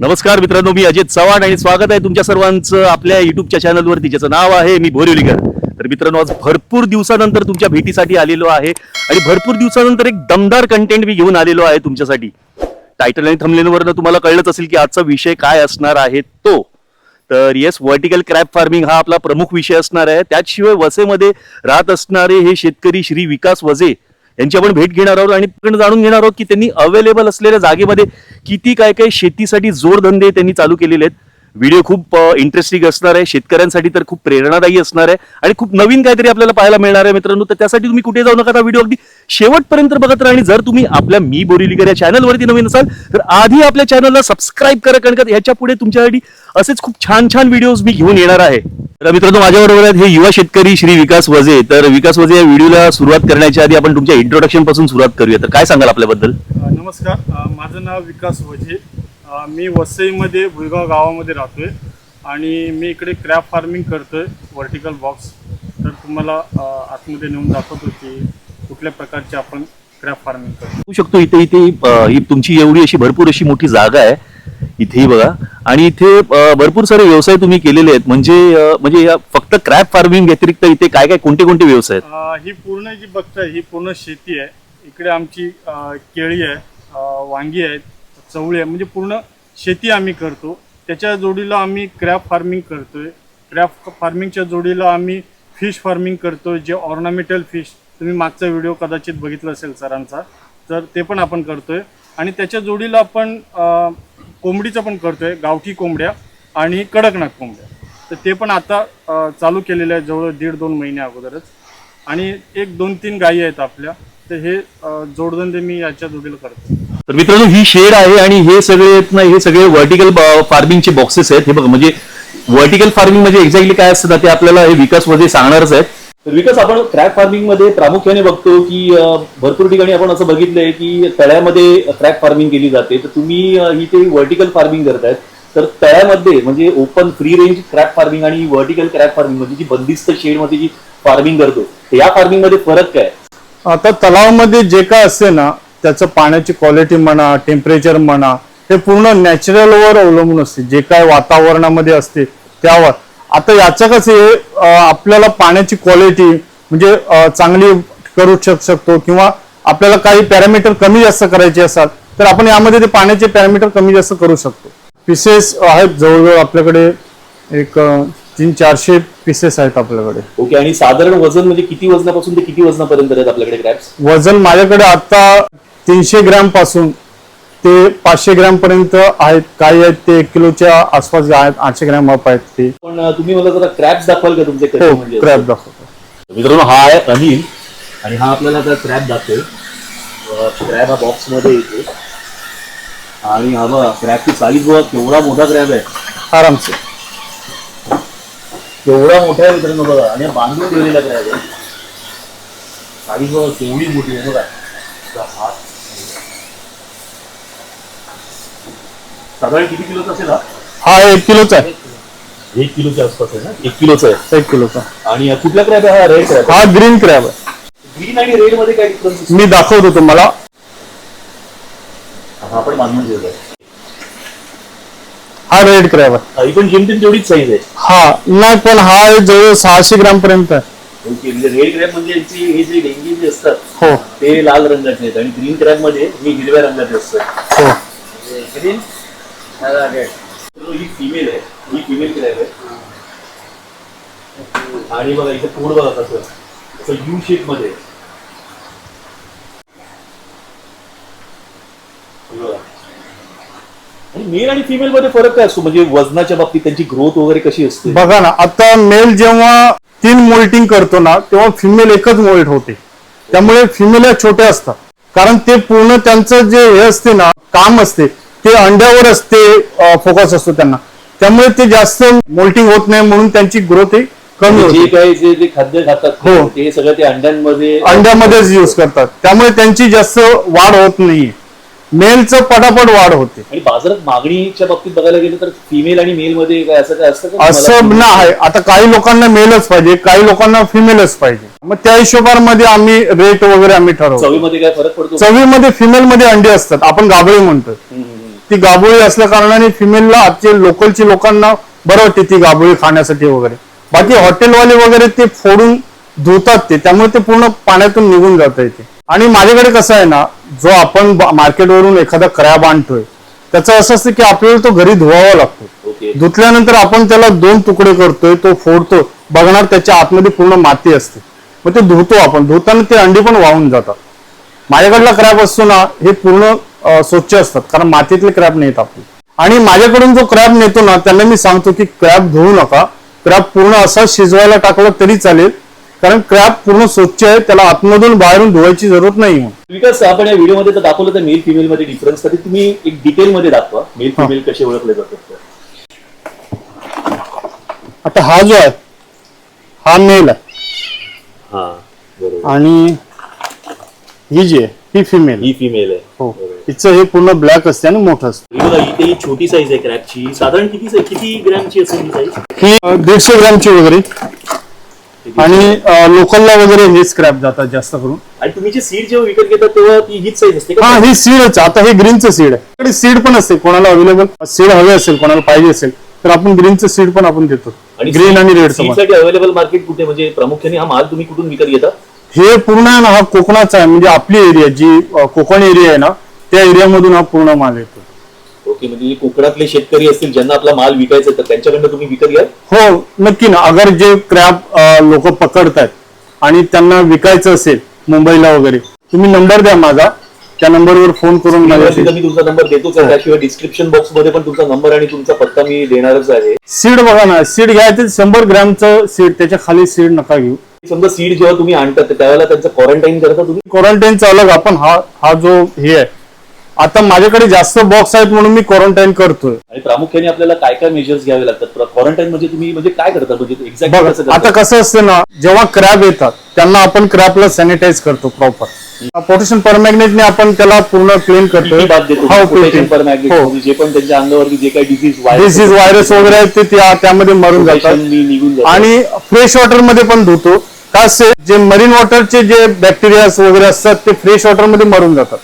नमस्कार मित्रांनो मी अजित चव्हाण आणि स्वागत आहे तुमच्या सर्वांचं आपल्या युट्यूबच्या चॅनलवरती ज्याचं नाव आहे मी बोरिवलीकर तर मित्रांनो आज भरपूर दिवसानंतर तुमच्या भेटीसाठी आलेलो आहे आणि भरपूर दिवसानंतर एक दमदार कंटेंट मी घेऊन आलेलो आहे तुमच्यासाठी. टायटल आणि थमलेनवरनं तुम्हाला कळलंच असेल की आजचा विषय काय असणार आहे तो. तर येस व्हर्टिकल क्रॅप फार्मिंग हा आपला प्रमुख विषय असणार आहे. त्याचशिवाय वसेमध्ये राहत असणारे हे शेतकरी श्री विकास वजे यांची आपण भेट घेणार आहोत आणि आपण जाणून घेणार आहोत की त्यांनी अवेलेबल असलेल्या जागेमध्ये किती काय काय शेतीसाठी जोडधंदे त्यांनी चालू केलेले आहेत. व्हिडिओ खूप इंटरेस्टिंग असणार आहे. शेतकऱ्यांसाठी तर खूप प्रेरणादायी असणार आहे. आणि खूप नवीन काहीतरी आपल्याला पाहायला मिळणार आहे मित्रांनो. तर त्यासाठी तुम्ही कुठे जाऊ नका. व्हिडिओ अगदी शेवटपर्यंत बघत राहा. आणि जर तुम्ही आपल्या मी बोरिलीकर या चॅनलवरती नवीन असाल तर आधी आपल्या चॅनलला सबस्क्राईब करा. कारण का ह्याच्या पुढे तुमच्यासाठी असेच खूप छान छान व्हिडिओज मी घेऊन येणार आहे. तर मित्रांनो माझ्याबरोबर आहेत हे युवा शेतकरी श्री विकास वजे तर विकास वजे या व्हिडिओला सुरुवात करण्याच्या आधी आपण तुमच्या इंट्रोडक्शनपासून सुरुवात करूया. तर काय सांगाल आपल्याबद्दल? नमस्कार. माझं नाव विकास वझे. मी वसईमध्ये भुईगाव गावामध्ये राहतोय आणि मी इकडे क्रॅप फार्मिंग करतोय व्हर्टिकल बॉक्स. तर तुम्हाला आतमध्ये नेऊन दाखवतो की कुठल्या प्रकारचे आपण क्रॅप फार्मिंग करतो. बघू शकतो इथे इथे ही तुमची एवढी अशी भरपूर अशी मोठी जागा आहे. इथेही बघा. आणि इथे भरपूर सारे व्यवसाय तुम्ही केलेले आहेत. म्हणजे म्हणजे या फक्त क्रॅप फार्मिंग व्यतिरिक्त इथे काय काय कोणते कोणते व्यवसाय आहेत? ही पूर्ण जी बघताय ही पूर्ण शेती आहे. इकडे आमची केळी आहे वांगी आहेत चवळी आहे. म्हणजे पूर्ण शेती आम्ही करतो. त्याच्या जोडीला आम्ही क्रॅप फार्मिंग करतोय. क्रॅप फार्मिंगच्या जोडीला आम्ही फिश फार्मिंग करतोय जे ऑर्नामेंटल फिश तुम्ही मागचा व्हिडिओ कदाचित बघितला असेल सरांचा. तर ते पण आपण करतोय. आणि त्याच्या जोडीला आपण कोंबडीचं पण करतोय. गावठी कोंबड्या आणि कडकनाथ कोंबड्या. तर ते पण आता चालू केलेलं आहे जवळ दीड दोन महिने अगोदरच. आणि एक दोन तीन गायी आहेत आपल्या. तर हे जोडधंदे मी याच्या जोडीला करतो तर मित्रांनो ही शेड आहे आणि हे सगळे ना हे सगळे व्हर्टिकल फार्मिंगचे बॉक्सेस आहेत. हे बघा म्हणजे व्हर्टिकल फार्मिंग म्हणजे एक्झॅक्टली काय असतं ना ते आपल्याला हे विकासमध्ये सांगणारच आहेत. तर विकास आपण क्रॅप फार्मिंगमध्ये प्रामुख्याने बघतो की भरपूर ठिकाणी आपण असं बघितलंय की तळ्यामध्ये क्रॅप फार्मिंग केली जाते. तर तुम्ही ही ते व्हर्टिकल फार्मिंग करतायत तर तळ्यामध्ये म्हणजे open free range crab farming आणि व्हर्टिकल क्रॅप फार्मिंग म्हणजे जी बंदिस्त शेडमध्ये जी फार्मिंग करतो या फार्मिंगमध्ये फरक काय? आता तलावामध्ये जे काय असते ना त्याचं पाण्याची क्वालिटी म्हणा टेम्परेचर म्हणा हे पूर्ण नॅचरलवर अवलंबून असते. जे काय वातावरणामध्ये असते त्यावर. आता याचं कसं अं, आपल्याला पाण्याची क्वालिटी म्हणजे चांगली करू शक शकतो किंवा आपल्याला काही पॅरामीटर कमी जास्त करायचे असतात तर आपण यामध्ये ते पाण्याचे पॅरामीटर कमी जास्त करू शकतो. पीसेस आहेत जवळजवळ आपल्याकडे एक तीन चारशे पीसेस आहेत आपल्याकडे. ओके आणि साधारण वजन म्हणजे किती वजनापासून ते किती वजनापर्यंत आहेत आपल्याकडे क्रॅप्स वजन माझ्याकडे आता तीनशे ग्रॅमपासून ते पाचशे ग्रॅम पर्यंत आहेत. काही आहेत ते एक किलोच्या आसपास जे आहेत आठशे ग्रॅम अप आहेत ते. पण तुम्ही मला जरा क्रॅप्स दाखवाल का तुमचे कसे हो म्हणजे क्रॅप दाखवतो मित्रांनो हा आहे अनिल. आणि हा आपल्याला आता क्रॅप दाखवेल. क्रॅप हा बॉक्समध्ये येतो. आणि हा बघा क्रॅपची साईज बघा केवढा मोठा क्रॅप आहे. आरामसे केवढा मोठा आहे मित्रांनो बघा. आणि हा बांधून ठेवलेला क्रॅप आहे. साईज बघा केवढी मोठी आहे बघा. हात साधारण किती किलोचा असेल हा? हा एक किलोचा आहे. एक किलोच्या आसपास आहे ना? एक किलोचा आहे. एक किलोचा. आणि कुठला क्रॅप आहे? हा रेड क्रॅप हा ग्रीन क्रॅब आहे. ग्रीन आणि रेडमध्ये काय डिफरन्स मी दाखवतो तुम्हाला. हा आपण बांधून ठेवलाय हा रेड क्रॅब आहे. हा, ही पण जेमतेम तेवढीच साईज आहे. हा नाही पण हा जवळ सहाशे ग्रॅम पर्यंत आहे. ओके म्हणजे रेड क्रॅप म्हणजे यांची हे जे डेंगी जे असतात हो. ते लाल रंगाचे आहेत. आणि ग्रीन क्रॅपमध्ये हे हिरव्या रंगाचे असतात. हो. ग्रीन ही. फिमेल आहे ही. फिमेल आहे आणि बघा इथे पोट बघा कसं असं यू शेपमध्ये. हे मेल आणि फिमेल मध्ये फरक काय असतो? म्हणजे वजनाच्या बाबतीत त्यांची ग्रोथ वगैरे कशी असते? बघा ना आता मेल जेव्हा तीन मोल्टिंग करतो ना तेव्हा फिमेल एकच मोल्ट होते. त्यामुळे फिमेल या छोट्या असतात. कारण ते पूर्ण त्यांचं जे हे असते ना काम असते ते अंड्यावर असते फोकस असतो त्यांना. त्यामुळे ते जास्त मोल्टिंग होत नाही म्हणून त्यांची ग्रोथ ही कमी जे होते. काही जे जे खाद्य खातात हो. ते सगळं ते अंड्यांमध्ये अंड्यामध्येच यूज करतात. त्यामुळे त्यांची जास्त वाढ होत नाहीये. मेलचं पटापट वाढ होते. आणि बाजारात मागणीच्या बाबतीत बघायला गेलं तर फिमेल आणि मेल मध्ये काय असं काय असतं का असं ना आहे आता काही लोकांना मेलच पाहिजे काही लोकांना फिमेलच पाहिजे. मग त्या हिशोबामध्ये आम्ही रेट वगैरे आम्ही ठरवतो. चवीमध्ये काय फरक पडतो? चवीमध्ये फिमेल मध्ये अंडी असतात. आपण गाबळी म्हणतो हम्म. ती गाभोळी असल्या कारणाने फिमेलला आजचे लोकलची लोकांना बरं वाटते ती गाभोळी खाण्यासाठी वगैरे. बाकी हॉटेलवाले वगैरे ते फोडून धुतात ते त्यामुळे ते पूर्ण पाण्यातून निघून जात ते. आणि माझ्याकडे कसं आहे ना जो आपण मार्केटवरून एखादा क्रॅब आणतोय त्याचं असं असतं की आपल्याला तो घरी धुवावा लागतो. धुतल्यानंतर आपण त्याला दोन तुकडे करतोय तो फोडतो बघणार त्याच्या आतमध्ये पूर्ण माती असते. मग ते धुतो आपण. धुताना ते अंडी पण वाहून जातात. माझ्याकडला क्रॅब असतो ना हे पूर्ण स्वच्छ असतात. कारण मातीतले क्रॅब नाहीत आपले. आणि माझ्याकडून जो क्रॅब नेतो ना त्यांना मी सांगतो की क्रॅब धुवू नका. क्रॅब पूर्ण असा शिजवायला टाकला तरी चालेल. कारण क्रॅब पूर्ण स्वच्छ आहे त्याला आतमधून बाहेरून धुवायची जरूरत नाही विकास आपण या व्हिडिओमध्ये तर दाखवलं तर मेल फिमेल मध्ये डिफरन्स तरी तुम्ही एक डिटेल मध्ये दाखवा. मेल. फिमेल कसे ओळखले जातात. आता हा जो आहे हा मेल आहे. हा आणि ही जी आहे ही फिमेल ही फिमेल आहे. हो. हिचं हे पूर्ण ब्लॅक असते आणि मोठं असतं. ही बघा इथे ही छोटी साईज आहे क्रॅबची साधारण किती size- किती ग्रॅमची असेल ही साईज ही दीडशे ग्रामची वगैरे. आणि लोकलला वगैरे हे स्क्रॅप जातात जास्त करून. आणि तुम्ही जे सीड जेव्हा विकत घेतात तेव्हा ती हीच साईज असते हा का ही सीडच आता हे ग्रीनचं सीड आहे. इकडे सीड पण असते कोणाला अवेलेबल सीड हवे असेल कोणाला पाहिजे असेल तर आपण ग्रीनचं सीड पण आपण देतो. ग्रीन आणि रेडचं पण साठी अवेलेबल मार्केट कुठे? म्हणजे प्रामुख्याने हा माल तुम्ही कुठून विकत घेता? हे पूर्ण आहे ना हा कोकणाचा आहे. म्हणजे आपली एरिया जी अं, कोकण एरिया आहे ना त्या एरियामधून हा पूर्ण माल येतो. ओके म्हणजे जे कोकणातले शेतकरी असतील ज्यांना आपला माल विकायचा आहे, तर त्यांच्याकडनं तुम्ही विकत घ्या हो नक्की ना. अगर जे क्रॅब लोक पकडतायत आणि त्यांना विकायचं असेल मुंबईला वगैरे तुम्ही नंबर द्या माझा. त्या नंबरवर फोन करून माझ्याशी. मी तुमचा नंबर देतोच आहे. त्याशिवाय डिस्क्रिप्शन बॉक्समध्ये पण तुमचा नंबर आणि तुमचा पत्ता मी देणारच आहे. सीड बघा ना. सीड घ्यायचं शंभर ग्रॅमचं सीड त्याच्याखाली सीड नका घेऊ. समजा सीड जेव्हा तुम्ही आणता तर त्यावेळेला त्यांचं क्वारंटाईन करता तुम्ही? क्वारंटाईनचा अलग आपण हा हा जो हे आहे आता माझ्याकडे जास्त बॉक्स आहेत म्हणून मी क्वारंटाईन करतोय. आणि प्रामुख्याने आपल्याला काय काय मेजर्स घ्यावे लागतात? क्वारंटाईन म्हणजे तुम्ही म्हणजे काय करता? म्हणजे एक्झॅक्ट बघा आता कसं असतं ना जेव्हा क्रॅब येतात त्यांना आपण क्रॅबला सॅनिटाईज करतो प्रॉपर पोटेशियम परमॅग्नेटने आपण त्याला पूर्ण क्लीन करतो किती बाद देतो? हो हो. म्हणजे जे पण त्यांच्या अंगावरती जे काही डिसीज डिसीज व्हायरस वगैरे आहेत ते त्या- त्यामध्ये मरून जातात. निघून जातात. आणि फ्रेश वॉटरमध्ये पण धुतो. का से जे मरीन वॉटरचे जे बॅक्टेरिया वगैरे असतात ते फ्रेश वॉटरमध्ये मरून जातात.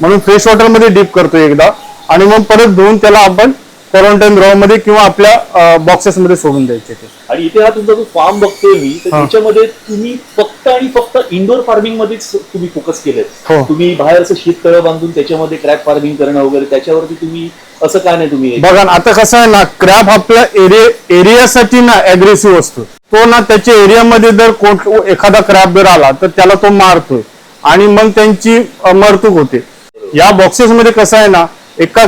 म्हणून फ्रेश वॉटरमध्ये डीप करतो एकदा. आणि मग परत धुवून त्याला आपण क्वारंटाईन मध्ये किंवा आपल्या बॉक्सेस मध्ये सोडून द्यायचे ते. आणि इथे हा तुमचा जो फार्म बघतोय मी तर. त्याच्यामध्ये तुम्ही फक्त आणि फक्त इंडोर फार्मिंग मध्येच तुम्ही फोकस केलेत हो. तुम्ही बाहेर असं शेततळं बांधून त्याच्यामध्ये क्रॅप फार्मिंग करणं वगैरे त्याच्यावरती तुम्ही असं काय नाही तुम्ही बघा ना आता कसं आहे ना क्रॅप आपल्या एरिया एरियासाठी ना अग्रेसिव्ह असतो. तो ना त्याच्या एरियामध्ये जर कोण एखादा क्रॅप जर आला तर त्याला तो मारतोय. आणि मग त्यांची मरतूक होते. या बॉक्सेस मध्ये कसं आहे ना एका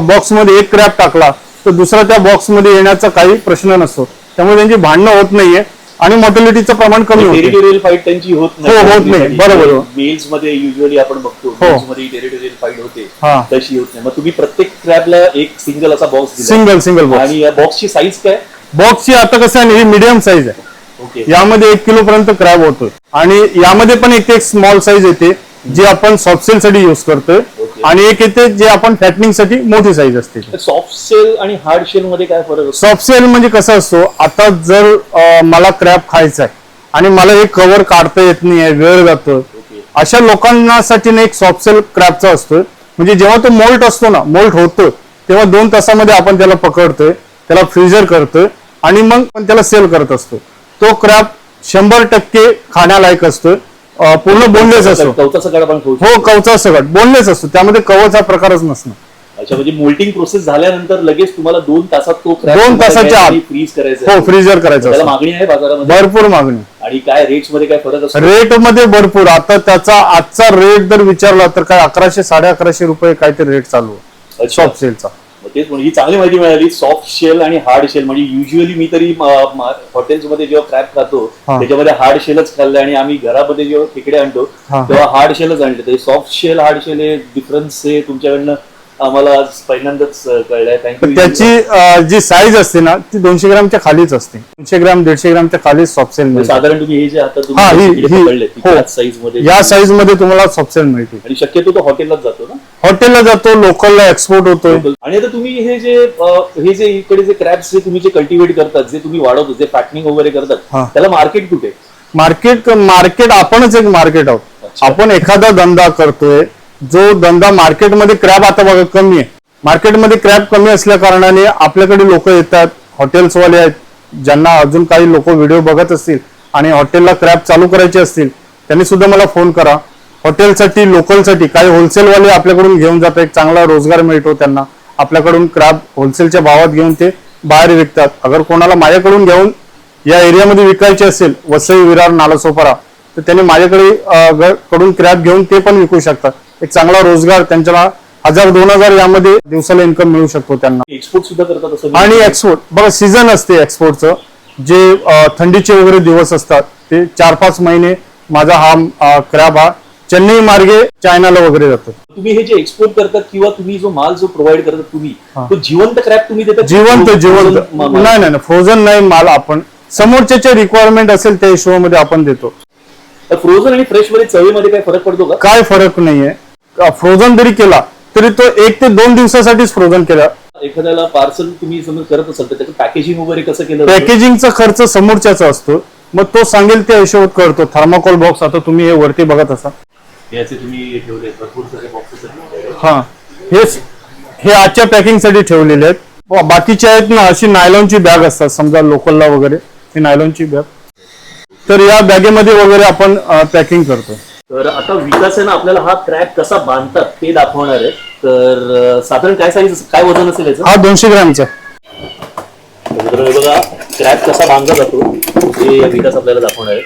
बॉक्समध्ये एक क्रॅप टाकला तर दुसरा त्या बॉक्समध्ये येण्याचा काही प्रश्न नसतो. त्यामुळे त्यांची भांडणं होत नाहीये आणि मॉर्टॅलिटीचं प्रमाण कमी होते टेरिटोरियल फाईट त्यांची होत हो, होत नाही. बरोबर. मेल्समध्ये युजली आपण बघतो हो. टेरिटोरियल फाईट होते. हा. तशी होत नाही. मग तुम्ही प्रत्येक क्रॅपला एक सिंगल असा बॉक्स सिंगल सिंगल बॉक्स आणि या बॉक्सची साईज काय? बॉक्सची आता कसं आहे ना ही मिडियम साईज आहे. ओके यामध्ये एक किलो पर्यंत क्रॅब होतोय. आणि यामध्ये पण एक एक स्मॉल साईज येते. जी आपण सॉफ्ट सेल साठी युज करतोय. आणि एक येते जे आपण फॅटनिंगसाठी मोठी साईज असते. सॉफ्ट सेल आणि हार्ड शेल मध्ये काय फरक असतो? सॉफ्ट सेल म्हणजे कसं असतो आता जर मला क्रॅब खायचा आहे आणि मला हे कव्हर काढता येत नाही वेळ ओके अशा लोकांसाठी ना एक सॉफ्ट सेल क्रॅबचा असतोय. म्हणजे जेव्हा तो मोल्ट असतो ना मोल्ट होतो तेव्हा दोन तासामध्ये आपण त्याला पकडतोय त्याला फ्रीजर करतोय आणि मग पण त्याला सेल करत असतो. तो क्रॅब शंभर टक्के खाण्यालायक असतोय. पूर्ण बोनलेस असतो. कवचा सकाळ पण खाऊ हो कवचा सगट बोनलेस असतो. त्यामध्ये कवच हा प्रकारच नसतो अच्छा म्हणजे मोल्टिंग प्रोसेस झाल्यानंतर लगेच तुम्हाला दोन तासात तो दोन तासाच्या आत. फ्रीज करायचा. हो आहे. फ्रीजर करायचं त्याला असतं. मागणी आहे बाजारामध्ये? भरपूर मागणी. आणि काय रेट्समध्ये काय फरक असतो? रेटमध्ये भरपूर. आता त्याचा आजचा रेट जर विचारला तर काय अकराशे साडे अकराशे रुपये काहीतरी रेट चालू आहे. अच्छा. सॉफ्ट सेलचा मग तेच म्हणजे ही चांगली माहिती मिळाली सॉफ्ट शेल आणि हार्ड शेल म्हणजे युजली मी तरी हॉटेल्समध्ये जेव्हा क्रॅप खातो. त्याच्यामध्ये हार्ड शेलच खाल्लं आणि आम्ही घरामध्ये जेव्हा खेकडे आणतो. तेव्हा हार्ड शेलच आणले सॉफ्ट शेल हार्ड शेल हे डिफरन्स हे तुमच्याकडनं आम्हाला आज पहिल्यांदाच कळलंय. थँक्यू त्याची जी साईज असते ना ती दोनशे ग्रामच्या खालीच असते. दोनशे ग्राम दीडशे ग्रामच्या खालीच सॉफ्ट सेल मिळते. साधारण तुम्ही हे जे आता तुम्ही पकडले हो. साईजमध्ये या साईजमध्ये तुम्हाला सॉफ्ट सेल मिळते. आणि शक्यतो तो हॉटेललाच जातो ना? हॉटेलला जातो लोकलला एक्सपोर्ट होतोय. आणि आता तुम्ही हे जे हे जे इकडे जे क्रॅप्स जे तुम्ही जे कल्टिवेट करतात जे तुम्ही वाढवतो जे पॅकिंग वगैरे. करतात त्याला मार्केट कुठे? मार्केट मार्केट आपणच एक मार्केट आहोत. आपण एखादा धंदा करतोय जो धंदा मार्केटमध्ये क्रॅब आता बघा कमी आहे. मार्केटमध्ये क्रॅब कमी असल्या कारणाने आपल्याकडे लोक येतात हॉटेल्सवाले आहेत ज्यांना अजून काही लोक व्हिडिओ बघत असतील आणि हॉटेलला क्रॅब चालू करायचे असतील त्यांनी सुद्धा मला फोन करा. हॉटेलसाठी लोकलसाठी काही होलसेलवाले आपल्याकडून घेऊन जातात एक चांगला रोजगार मिळतो त्यांना. आपल्याकडून क्रॅब होलसेलच्या भावात घेऊन ते बाहेर विकतात. अगर कोणाला माझ्याकडून घेऊन या एरियामध्ये विकायचे असेल वसई विरार नालासोपारा तर त्यांनी माझ्याकडे कडून क्रॅप घेऊन ते पण विकू शकतात. एक चांगला रोजगार त्यांच्याला हजार दोन हजार यामध्ये दिवसाला इन्कम मिळू शकतो त्यांना. एक्सपोर्ट सुद्धा करतात असं आणि एक्सपोर्ट बघा सीझन असते एक्सपोर्टचं जे थंडीचे वगैरे दिवस असतात ते चार पाच महिने माझा हा क्रॅब हा चेन्नई मार्गे चायनाला वगैरे जातो. तुम्ही हे जे एक्सपोर्ट करतात किंवा तुम्ही जो माल जो प्रोव्हाइड करतात तुम्ही. तो जिवंत क्रॅप तुम्ही देतात? जिवंत जिवंत. नाही नाही फ्रोझन नाही माल आपण. समोरच्या रिक्वायरमेंट असेल त्या हिशोबामध्ये आपण देतो. फ्रोझन आणि फ्रेशमध्ये चवीमध्ये काय फरक पडतो का? काय फरक नाहीये. फ्रोझन जरी केला तरी तो एक ते दोन दिवसासाठीच फ्रोझन केला. एखाद्याला पार्सल तुम्ही समज करत असाल तर त्याचं पॅकेजिंग वगैरे कसं केलं जातं? पॅकेजिंगचा खर्च समोरच्याचा असतो. मग तो सांगेल त्या हिशोबात करतो थर्माकोल बॉक्स आता तुम्ही हे वरती बघत असा याचे तुम्ही ठेवले भरपूर सारे बॉक्सेस हा. हेच हे आजच्या पॅकिंगसाठी ठेवलेले आहेत. ब- बाकीचे आहेत ना अशी नायलॉनची बॅग असतात. समजा लोकलला वगैरे ही नायलॉनची बॅग तर या बॅगेमध्ये वगैरे आपण पॅकिंग करतो. तर आता विकास आहे ना आपल्याला हा क्रॅप कसा बांधतात ते दाखवणार आहे. तर साधारण काय साईज काय वजन असेल याचं? हा दोनशे ग्रॅमचा. मित्रांनो, बघा क्रॅप कसा बांधला जातो हे या विकास आपल्याला दाखवणार आहे.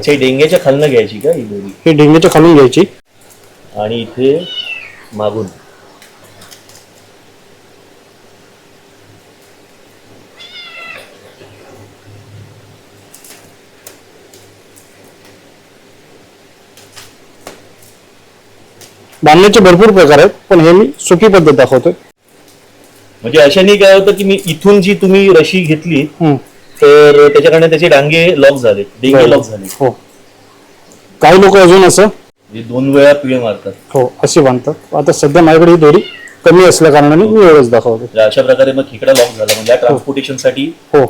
अच्छा ही डेंग्याच्या खालनं घ्यायची का ही दोरी? हे ढेंग्याच्या खालून घ्यायची. आणि इथे मागून. बांधण्याचे भरपूर प्रकार आहेत पण हे मी सोपी पद्धत दाखवतोय. म्हणजे अशाने काय होतं की मी इथून जी तुम्ही रशी घेतली हम्म. तर त्याच्याकडनं त्याचे डांगे लॉक झाले. डेंगे. लॉक झाले. हो. काही लोक अजून असं? म्हणजे दोन वेळा पिळे मारतात. हो असे बांधतात आता सध्या माझ्याकडे ही दोरी कमी असल्या कारणाने मी एवढंच दाखवतो. अशा प्रकारे मग खेकडा लॉक झाला. म्हणजे ट्रान्सपोर्टेशनसाठी हो.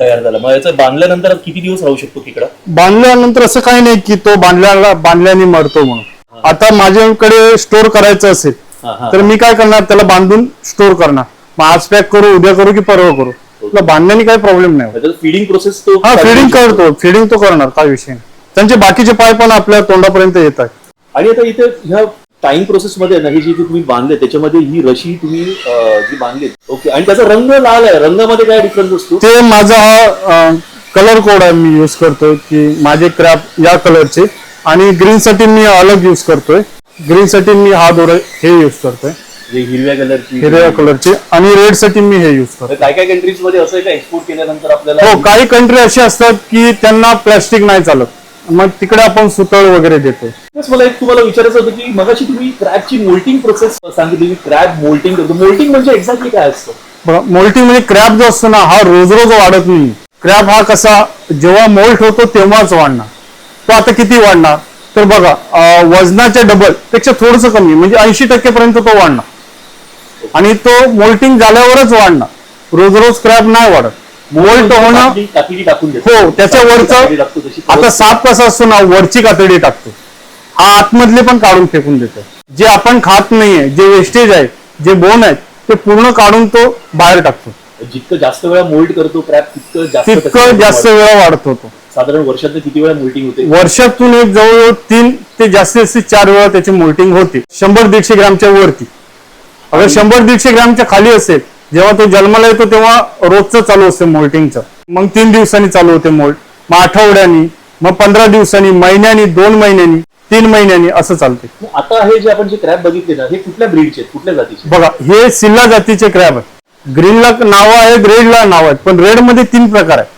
तयार झाला. मग याचं बांधल्यानंतर किती दिवस राहू शकतो खेकडा? बांधल्यानंतर असं काही नाही की तो बांधल्याला बांधल्याने मरतो म्हणून. आता माझ्याकडे स्टोर करायचं असेल हा, हा. तर मी काय करणार? त्याला बांधून स्टोर करणार. मग आज पॅक करू उद्या करू की परवा करू? तुला बांधण्याने काही प्रॉब्लेम नाही. फिडिंग प्रोसेस तो हा फिडिंग करतो फिडिंग तो करणार काय विषय नाही. त्यांचे बाकीचे पाय पण आपल्या तोंडापर्यंत येत आहेत. आणि आता इथे ह्या टाइम प्रोसेस मध्ये ना ही जी तुम्ही बांधले त्याच्यामध्ये ही रशी तुम्ही अं, जी बांधली ओके. आणि त्याचा रंग लाल आहे. रंगामध्ये काय डिफरन्स असतो? ते माझा हा कलर कोड आहे मी युज करतोय की माझे क्रॅप या कलरचे आणि ग्रीन साठी मी अलग युज करतोय. ग्रीन साठी मी हा दोरा हे युज करतोय. जे हिरव्या कलरची हिरव्या कलरचे आणि रेडसाठी मी हे युज करतो. काय काय कंट्रीजमध्ये असं का एक्सपोर्ट केल्यानंतर आपल्याला हो काही कंट्री असे असतात की त्यांना प्लॅस्टिक नाही चालत. मग तिकडे आपण सुतळ वगैरे देतो. मला एक तुम्हाला विचारायचं होतं की मगाशी तुम्ही क्रॅबची मोल्टिंग प्रोसेस सांगितली की क्रॅब मोल्टिंग करतो. मोल्टिंग म्हणजे एक्झॅक्टली काय असतं? मोल्टी म्हणजे क्रॅप जो असतो ना हा रोज रोज वाढत नाही. क्रॅप हा कसा जेव्हा मोल्ट होतो तेव्हाच वाढणार. तो आता किती वाढणार? तर बघा वजनाच्या डबलपेक्षा थोडस कमी म्हणजे ऐंशी टक्केपर्यंत तो वाढणार. आणि तो मोल्टिंग झाल्यावरच वाढणार. रोज रोज क्रॅप नाही वाढत. मोल्ट होणं हो त्याच्या वरचं आता साप कसा असतो ना वरची कातडी टाकतो. हा आतमधले पण काढून फेकून देतो. जे आपण खात नाहीये जे वेस्टेज आहे जे बोन आहेत ते पूर्ण काढून तो बाहेर टाकतो. जितकं जास्त वेळा मोल्ड करतो क्रॅब तितकं तितकं जास्त. वेळा वाढतो तो. साधारण वर्षात किती वेळा मोल्टिंग होते? वर्षातून एक जवळजवळ तीन ते जास्तीत जास्त चार वेळा त्याची मोल्टिंग होते. शंभर दीडशे ग्रॅमच्या वरती. अगर शंभर दीडशे ग्रॅमच्या खाली असेल जेव्हा तो जन्माला येतो तेव्हा रोजचं चालू असते मोल्टिंगचं. मग तीन दिवसांनी चालू होते मोल्ट. मग आठवड्यानी मग पंधरा दिवसांनी महिन्यानी दोन महिन्यांनी तीन महिन्यांनी असं चालते. आता हे जे आपण जे क्रॅब बघितले ना हे कुठल्या ब्रीडचे कुठल्या जातीचे बघा हे सिल्ला जातीचे क्रॅब आहेत. ग्रीनला नाव आहेत रेडला नाव आहेत. पण रेडमध्ये तीन प्रकार आहेत.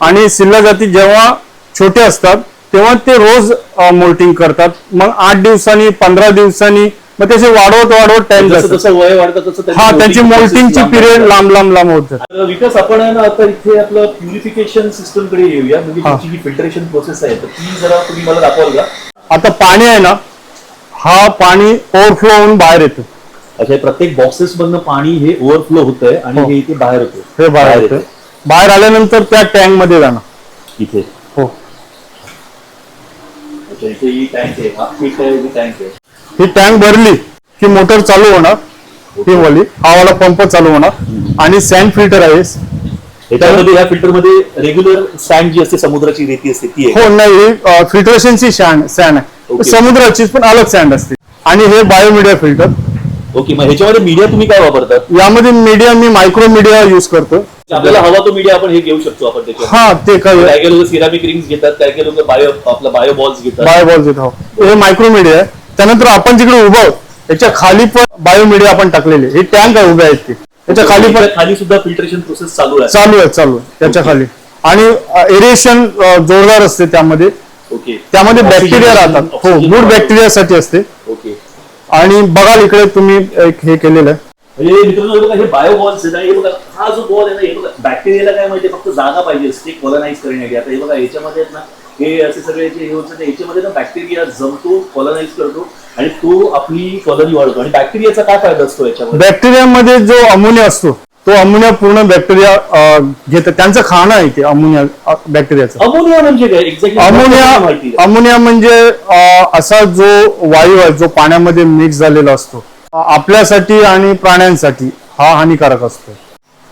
आणि सिल्ला जाती जेव्हा छोटे असतात तेव्हा ते रोज मोल्टिंग करतात. मग आठ दिवसांनी पंधरा दिवसांनी मग त्याचे वाढवत वाढवत टाइम जसं जसं वय वाढतं तसं हा त्याची मोल्टिंगची पिरियड. लांब लांब लांब होत. विकास आपण आहे ना आता इथे आपलं प्युरिफिकेशन सिस्टमकडे येऊया. म्हणजे हा. तुमची जी फिल्टरेशन प्रोसेस आहे. तर ती जरा तुम्ही मला दाखवाल का? आता पाणी आहे ना हा पाणी ओव्हरफ्लो होऊन बाहेर येतो. अच्छा हे प्रत्येक बॉक्सेस मधनं पाणी हे ओव्हरफ्लो होत आहे आणि हो. हे इथे बाहेर होते हे बाहेर येते बाहेर आल्यानंतर त्या टँकमध्ये जाणार इथे. हो. अच्छा इथे ही टँक हा आहे ही टँक आहे. ही टँक भरली की मोटर चालू होणार. ही वाली हा वाला पंप चालू होणार. आणि सँड फिल्टर आहे. याच्यामध्ये या फिल्टरमध्ये रेग्युलर सँड जी असते समुद्राची रेती असते ती हो नाही फिल्ट्रेशनची सँड सँड आहे. Okay. समुद्राची पण अलग सँड असते. आणि हे बायोमीडिया फिल्टर ओके मग ह्याच्यामध्ये मीडिया तुम्ही काय वापरतात यामध्ये मीडिया मी मायक्रो मीडिया युज करतो आपल्याला हवा तो मीडिया आपण हे घेऊ शकतो आपण त्याच्यात हा ते काय? काही काही लोक सिरामिक रिंग्स घेतात काही काही लोक बायो आपला बायो बॉल्स घेतात. बायो बॉल देतो हे. मायक्रो मीडिया आहे. त्यानंतर आपण जिकडे उभं आहोत, त्याच्याखाली पण बायो मीडिया आपण टाकलेली. ही टँक आहे उभ्या आहेत ती. त्याच्याखाली पण खाली सुद्धा फिल्ट्रेशन प्रोसेस चालू आहे. चालू आहे चालू आहे. त्याच्याखाली. आणि एरिएशन जोरदार असते त्यामध्ये. ओके त्यामध्ये बॅक्टेरिया राहतात. हो गुड बॅक्टेरियासाठी असते. ओके आणि बघाल इकडे तुम्ही एक हे केलेलं आहे. म्हणजे मित्रांनो हे बायो बॉल्स हे बघा हा जो बॉल आहे ना हे बघा बॅक्टेरियाला काय माहिती फक्त जागा पाहिजे असते कॉलनाइज करण्यासाठी. आता हे बघा याच्यामध्ये ना हे असे सगळे जे हे होतं ना याच्यामध्ये ना बॅक्टेरिया जमतो कॉलनाइज करतो आणि तो आपली कॉलनी वाढवतो. आणि बॅक्टेरियाचा काय फायदा असतो याच्यामध्ये? बॅक्टेरियामध्ये जो अमोनिया असतो तो अमोनिया पूर्ण बॅक्टेरिया घेतात त्यांचं खाणं आहे ते अमोनिया बॅक्टेरियाचं अमोनिया म्हणजे काय? अमोनिया. अमोनिया म्हणजे असा जो वायू आहे जो पाण्यामध्ये मिक्स झालेला असतो. आपल्यासाठी आणि प्राण्यांसाठी हा हानिकारक असतो.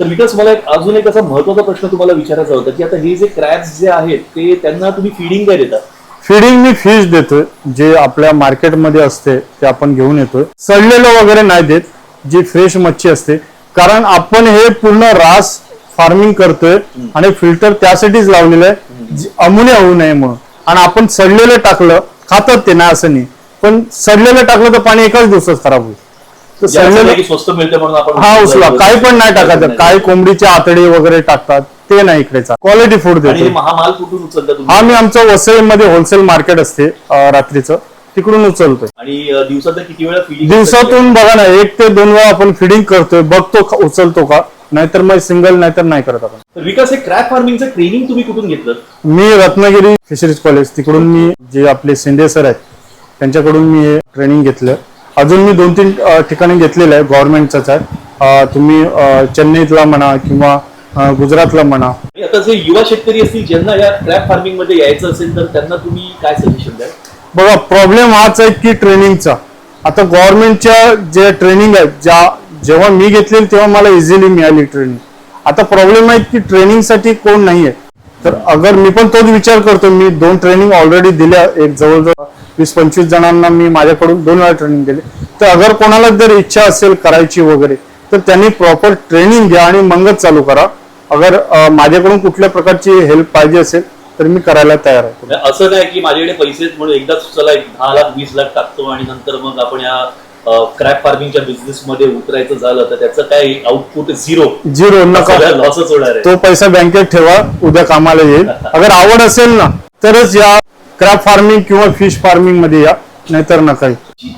तर विकास मला एक अजून एक असा महत्त्वाचा प्रश्न तुम्हाला विचारायचा होता की आता हे जे क्रॅब्स जे आहेत ते त्यांना तुम्ही फिडिंग काय देतात फिडिंग मी फिश देतोय जे आपल्या मार्केटमध्ये असते ते आपण घेऊन येतोय. सडलेलं वगैरे नाही देत जी फ्रेश मच्छी असते. कारण आपण हे पूर्ण रास फार्मिंग करतोय आणि फिल्टर त्यासाठीच लावलेलं आहे जे अमोनिया होऊ नये म्हणून. आणि आपण सडलेलं टाकलं खातात ते नाही असं नाही. पण सडलेलं टाकलं तर पाणी एकाच दिवसात खराब होईल. तर स्वस्त मिळते म्हणून आपण हा उचला. काही पण नाही टाकायचं काही कोंबडीचे आतडे वगैरे टाकतात. ते नाही इकडेचा. क्वालिटी फूड देतो महामाल कुठून उचलता हा मी आमचं वसईमध्ये होलसेल मार्केट असते रात्रीचं. तिकडून उचलतोय. आणि दिवसात किती वेळा फिडिंग दिवसातून बघा ना एक ते दोन वेळा आपण फिडिंग करतोय. बघतो उचलतो का? नाहीतर मग सिंगल नाहीतर नाही करत आपण. विकास हे क्रॅप फार्मिंगचं ट्रेनिंग तुम्ही कुठून घेतलं? मी रत्नागिरी फिशरीज कॉलेज तिकडून मी जे आपले शिंदे सर आहेत त्यांच्याकडून मी ट्रेनिंग घेतलं. अजून मी दोन तीन ठिकाणी घेतलेलं आहे गव्हर्नमेंटचंच आहे. तुम्ही चेन्नईतला म्हणा किंवा गुजरातला म्हणा. आता जे युवा शेतकरी असतील ज्यांना या क्रॅप फार्मिंगमध्ये यायचं असेल तर त्यांना तुम्ही काय सजेशन द्याल? बघा प्रॉब्लेम हाच आहे की ट्रेनिंगचा आता गव्हर्नमेंटच्या जे ट्रेनिंग आहेत ज्या जेव्हा मी घेतलेली तेव्हा मला इझिली मिळाली ट्रेनिंग आता प्रॉब्लेम आहे की ट्रेनिंगसाठी कोण नाहीये. तर अगर मी पण तोच विचार करतो मी दोन ट्रेनिंग ऑलरेडी दिल्या एक जवळजवळ वीस पंचवीस जणांना मी माझ्याकडून दोन वेळा ट्रेनिंग दिली. तर अगर कोणाला जर इच्छा असेल करायची वगैरे तर त्यांनी प्रॉपर ट्रेनिंग घ्या आणि मगच चालू करा. अगर माझ्याकडून कुठल्या प्रकारची हेल्प पाहिजे असेल तर मी करायला तयार आहे. म्हणजे असं नाही की माझ्याकडे पैसे म्हणून एकदाच चला एक दहा लाख वीस लाख टाकतो आणि नंतर मग आपण या क्रॅप फार्मिंगच्या बिझनेस मध्ये उतरायचं झालं तर त्याचं काय आउटपुट झिरो झिरो नका. लॉसच होणार आहे. तो पैसा बँकेत ठेवा उद्या कामाला येईल. अगर आवड असेल ना तरच या क्रॅप फार्मिंग किंवा फिश फार्मिंगमध्ये या नाहीतर नका.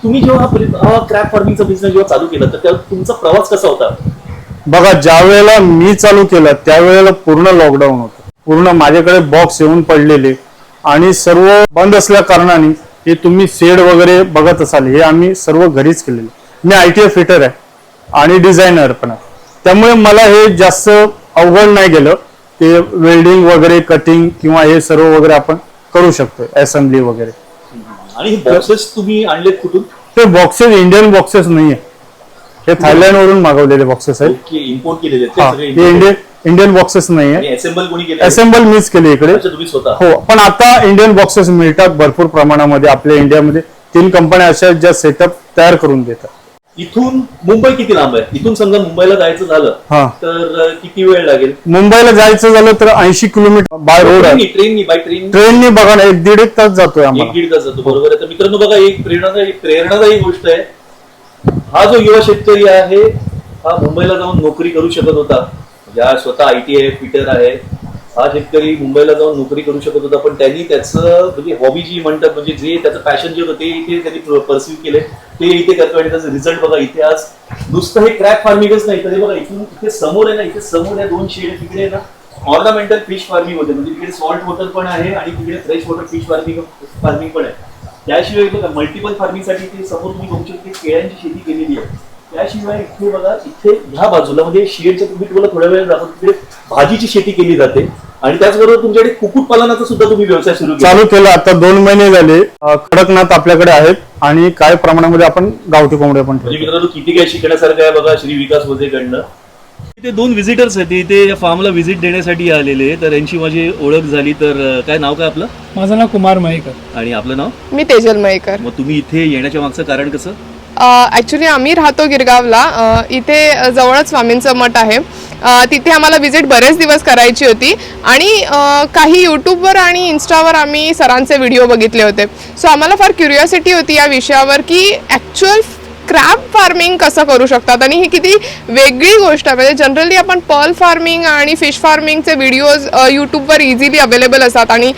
तुम्ही जेव्हा क्रॅप फार्मिंगचा बिझनेस जेव्हा चालू केला तर तुमचा प्रवास कसा होता? बघा ज्या वेळेला मी चालू केलं त्यावेळेला पूर्ण लॉकडाऊन होतं. पूर्ण माझ्याकडे बॉक्स येऊन पडलेले. आणि सर्व बंद असल्या कारणाने हे तुम्ही शेड वगैरे बघत असाल हे आम्ही सर्व घरीच केलेले. मी आय टी फिटर आहे आणि डिझायनर पण आहे. त्यामुळे मला हे जास्त अवघड नाही गेलं. ते वेल्डिंग वगैरे कटिंग किंवा हे सर्व वगैरे आपण करू शकतो असेंब्ली वगैरे. आणि हे बॉक्सेस तुम्ही आणलेत कुठून? ते बॉक्सेस इंडियन बॉक्सेस नाहीये. हे थायलंड वरून मागवलेले बॉक्सेस आहेत. इम्पोर्ट केलेले आहेत. ते सगळे हे इंडियन इंडियन बॉक्सेस नाहीये. असेंबल कोणी केले असेंबल मीच केली इकडे. अच्छा तुम्ही स्वतः हो पण आता इंडियन बॉक्सेस मिळतात भरपूर प्रमाणामध्ये. आपल्या इंडियामध्ये तीन कंपन्या अशा आहेत ज्या सेटअप तयार करून देतात. इथून मुंबई किती लांब आहे? इथून समजा मुंबईला जायचं झालं हा. तर किती वेळ लागेल? मुंबईला जायचं झालं तर ऐंशी किलोमीटर बाय रोड आहे. ट्रेननी बाय ट्रेन? ट्रेननी बघा ना एक दीड एक तास जातोय एक आम्हाला दीड तास जातो बरोबर आहे. तर मित्रांनो बघा एक प्रेरणादायी प्रेरणादायी गोष्ट आहे. हा जो युवा शेतकरी आहे हा मुंबईला जाऊन नोकरी करू शकत होता. ज्या स्वतः आय टी आहे फिटर आहे. हा शेतकरी मुंबईला जाऊन नोकरी करू शकत होता पण त्यांनी त्याचं म्हणजे हॉबी जी म्हणतात म्हणजे जे त्याचं पॅशन जे होतं ते इथे त्यांनी परस्यू केले ते इथे करतो आणि त्याचं रिझल्ट बघा इथे आज नुसतं हे क्रॅप फार्मिंगच नाही तर हे बघा इथून इथे समोर आहे ना इथे समोर आहे दोन शेड तिकडे ना ऑर्नामेंटल फिश फार्मिंग होते. म्हणजे तिकडे सॉल्ट वॉटर पण आहे आणि तिकडे fresh water fish farming farming पण आहे. त्याशिवाय बघा मल्टिपल फार्मिंगसाठी ते समोर तुम्ही बघू शकता केळ्यांची शेती केलेली आहे. त्याशिवाय इथे बघा इथे ह्या बाजूला म्हणजे शेडच्या तुम्ही तुम्हाला थोड्या वेळ जातो तिकडे भाजीची शेती केली जाते. आणि त्याचबरोबर तुमच्याकडे कुक्कुटपालनाचा सुद्धा तुम्ही व्यवसाय सुरू केला. चालू केलं. आता दोन महिने झाले. कडकनाथ आपल्याकडे आहेत आणि काही प्रमाणामध्ये आपण गावठी कोंबड्या पण म्हणजे मित्रांनो किती काय शिकण्यासारखं आहे बघा श्री विकास वजेकडनं इथे दोन व्हिजिटर्स आहेत. इथे या फार्मला व्हिजिट देण्यासाठी आलेले तर यांची माझी ओळख झाली. तर अं, काय नाव काय आपलं? माझं नाव कुमार मयेकर आणि आपलं नाव? मी तेजल मयेकर मग तुम्ही इथे येण्याच्या मागचं कारण कसं? ॲक्च्युली आम्ही राहतो गिरगावला. इथे जवळच स्वामींचं मठ आहे. तिथे आम्हाला विजिट बरेच दिवस करायची होती. आणि काही यूट्यूबवर आणि इन्स्टावर आम्ही सरांचे व्हिडिओ बघितले होते. सो आम्हाला फार क्युरिओसिटी होती या विषयावर की ॲक्च्युअल क्रॅब फार्मिंग कसं करू शकतात? आणि ही किती वेगळी गोष्ट आहे. म्हणजे जनरली आपण पर्ल फार्मिंग आणि फिश फार्मिंगचे व्हिडिओज यूट्यूबवर इझिली अवेलेबल असतात आणि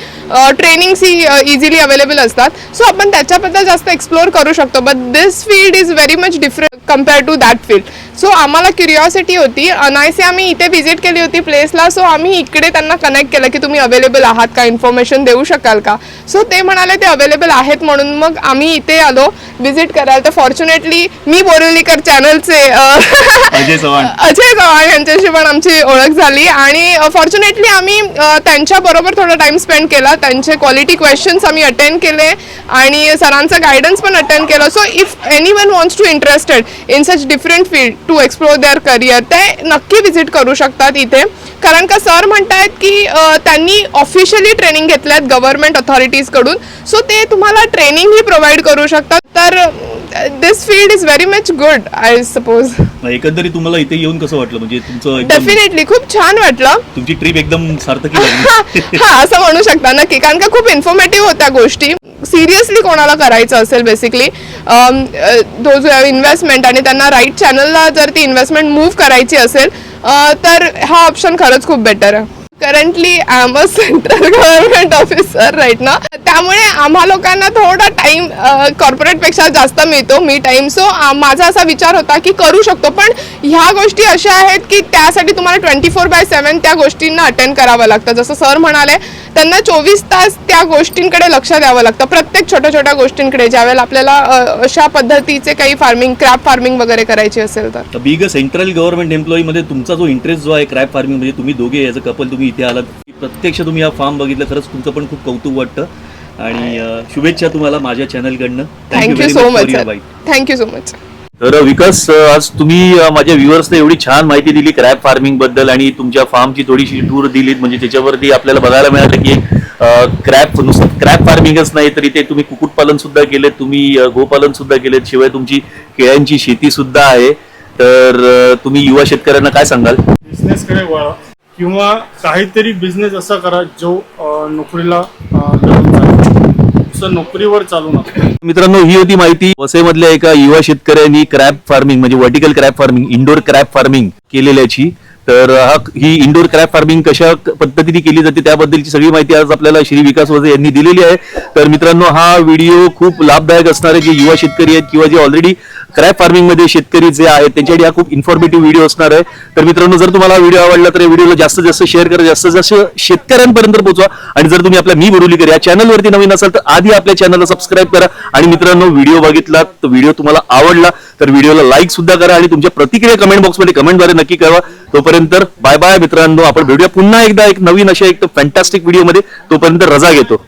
ट्रेनिंग्स ही इझिली अवेलेबल असतात. सो आपण त्याच्याबद्दल जास्त एक्सप्लोअर करू शकतो. But this field is very much different compare to that field so आम्हाला क्युरिओसिटी होती. अनायसे आम्ही इथे व्हिजिट केली होती प्लेसला सो आम्ही इकडे त्यांना कनेक्ट केलं की तुम्ही अवेलेबल आहात. का इन्फॉर्मेशन देऊ शकाल का? सो ते म्हणाले ते अवेलेबल आहेत म्हणून मग आम्ही इथे आलो. व्हिजिट करायला. तर फॉर्च्युनेटली मी बोरिवलीकर चॅनलचे अजय चव्हाण. अजय चव्हाण यांच्याशी पण आमची ओळख झाली. आणि फॉर्च्युनेटली आम्ही त्यांच्याबरोबर थोडा टाइम स्पेंड केला. त्यांचे क्वालिटी क्वेश्चन्स आम्ही अटेंड केले. आणि सरांचं गायडन्स पण अटेंड केलं. So if anyone wants to interested in such different field to explore their career ते नक्की व्हिजिट करू शकतात इथे. कारण का सर म्हणतायत की त्यांनी ऑफिशियली ट्रेनिंग घेतल्यात गव्हर्नमेंट अथॉरिटीजकडून सो ते तुम्हाला ट्रेनिंगही प्रोव्हाइड करू शकतात. तर this field is very much good I suppose एकंदरीत तुम्हाला इथे येऊन कसं वाटलं? म्हणजे तुमचं एकदम डेफिनेटली खूप छान वाटलं. तुमची ट्रिप एकदम सार्थकी लागली हा असं म्हणू शकता नक्की कारण का खूप इन्फॉर्मेटिव्ह होत्या गोष्टी. सिरियसली कोणाला करायचं असेल बेसिकली दो जो इन्व्हेस्टमेंट आणि त्यांना राईट चॅनलला जर ती इन्व्हेस्टमेंट मूव्ह करायची असेल अं, तर हा ऑप्शन खरंच खूप बेटर आहे. Currently I am a central government officer right ना त्यामुळे आम्हा लोकांना थोडा टाइम कॉर्पोरेटपेक्षा जास्त मिळतो मी टाइम सो माझा असा विचार होता की करू शकतो. पण ह्या गोष्टी अशा आहेत की त्यासाठी तुम्हाला ट्वेंटी फोर बाय सेवन त्या गोष्टींना अटेंड करावं लागतं. जसं सर म्हणाले त्यांना चोवीस तास त्या गोष्टींकडे लक्ष द्यावं लागतं. प्रत्येक छोट्या छोट्या गोष्टींकडे ज्यावेळेला आपल्याला अशा पद्धतीचे काही फार्मिंग क्रॅप फार्मिंग वगैरे करायची असेल तर. बिग सेंट्रल गव्हर्नमेंट एम्प्लॉई मध्ये तुमचा जो इंटरेस्ट जो आहे क्रॅप फार्मिंग म्हणजे तुम्ही दोघे याचं कपल तुम्ही इथे आलात. प्रत्यक्ष तुम्ही हा फार्म बघितलं खरंच तुमचं पण खूप कौतुक वाटतं. आणि शुभेच्छा तुम्हाला माझ्या चॅनलकडनं thank you so much thank you so much तर विकास आज तुम्ही माझ्या व्ह्युअर्सला एवढी छान माहिती दिली क्रॅप फार्मिंगबद्दल आणि तुमच्या फार्मची थोडीशी टूर दिलीत म्हणजे त्याच्यावरती आपल्याला बघायला मिळालं की क्रॅप नुसतं क्रॅप फार्मिंगच नाही तर इथे तुम्ही कुक्कुटपालन सुद्धा केलेत तुम्ही गोपालन सुद्धा केलेत शिवाय तुमची केळ्यांची शेती सुद्धा आहे. तर तुम्ही युवा शेतकऱ्यांना काय सांगाल? बिझनेसकडे वळा. किंवा काहीतरी बिझनेस असा करा जो नोकरीला नुसतं नोकरीवर चालू नका मित्रांनो ही होती माहिती. वसईमधल्या एका युवा शेतकऱ्यांनी क्रॅप फार्मिंग म्हणजे vertical crab farming indoor crab farming केलेल्याची. तर हा ही इंडोर क्रॅप फार्मिंग कशा पद्धतीने केली जाते त्याबद्दलची सगळी माहिती आज आपल्याला श्री विकास वजे यांनी दिलेली आहे. तर मित्रांनो हा व्हिडिओ खूप लाभदायक असणार आहे. जे युवा शेतकरी आहेत किंवा जे ऑलरेडी क्रॅप फार्मिंगमध्ये शेतकरी जे आहेत त्यांच्यासाठी हा खूप इन्फॉर्मेटिव्ह व्हिडिओ असणार आहे. तर मित्रांनो जर तुम्हाला व्हिडिओ आवडला तर व्हिडिओला जास्तीत जास्त शेअर करा. जास्तीत जास्त शेतकऱ्यांपर्यंत पोहोचवा. आणि जर तुम्ही आपल्या मी बोरुलीकर या चॅनलवरती नवीन असाल तर आधी आपल्या चॅनलला सबस्क्राईब करा. आणि मित्रांनो व्हिडिओ बघितला तर व्हिडिओ तुम्हाला आवडला तर व्हिडिओला लाईक सुद्धा करा आणि तुमच्या प्रतिक्रिया कमेंट बॉक्समध्ये कमेंटद्वारे नक्की कळवा. तोपर्यंत बाय बाय मित्रांनो. आपण भेटूया पुन्हा एकदा एक नवीन अशा एक फॅन्टॅस्टिक व्हिडिओमध्ये तोपर्यंत रजा घेतो.